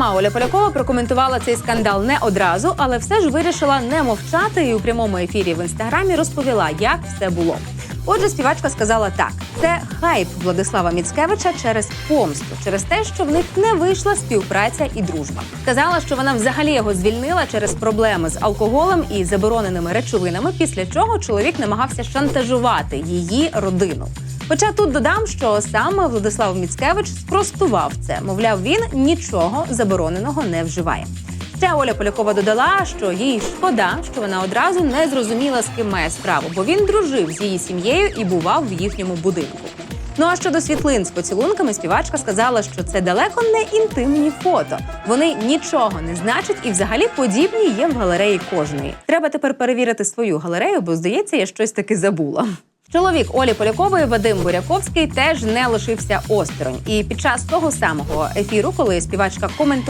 Сама Оля Полякова прокоментувала цей скандал не одразу, але все ж вирішила не мовчати і у прямому ефірі в інстаграмі розповіла, як все було. Отже, співачка сказала так: це хайп Владислава Міцкевича через помсту, через те, що в них не вийшла співпраця і дружба. Сказала, що вона взагалі його звільнила через проблеми з алкоголем і забороненими речовинами, після чого чоловік намагався шантажувати її родину. Хоча тут додам, що саме Владислав Міцкевич спростував це. Мовляв, він нічого забороненого не вживає. Ще Оля Полякова додала, що їй шкода, що вона одразу не зрозуміла, з ким має справу, бо він дружив з її сім'єю і бував в їхньому будинку. Ну а щодо світлин з поцілунками, співачка сказала, що це далеко не інтимні фото. Вони нічого не значать і взагалі подібні є в галереї кожної. Треба тепер перевірити свою галерею, бо здається, я щось таки забула. Чоловік Олі Полякової Вадим Буряковський теж не лишився осторонь. І під час того самого ефіру, коли співачка коментувала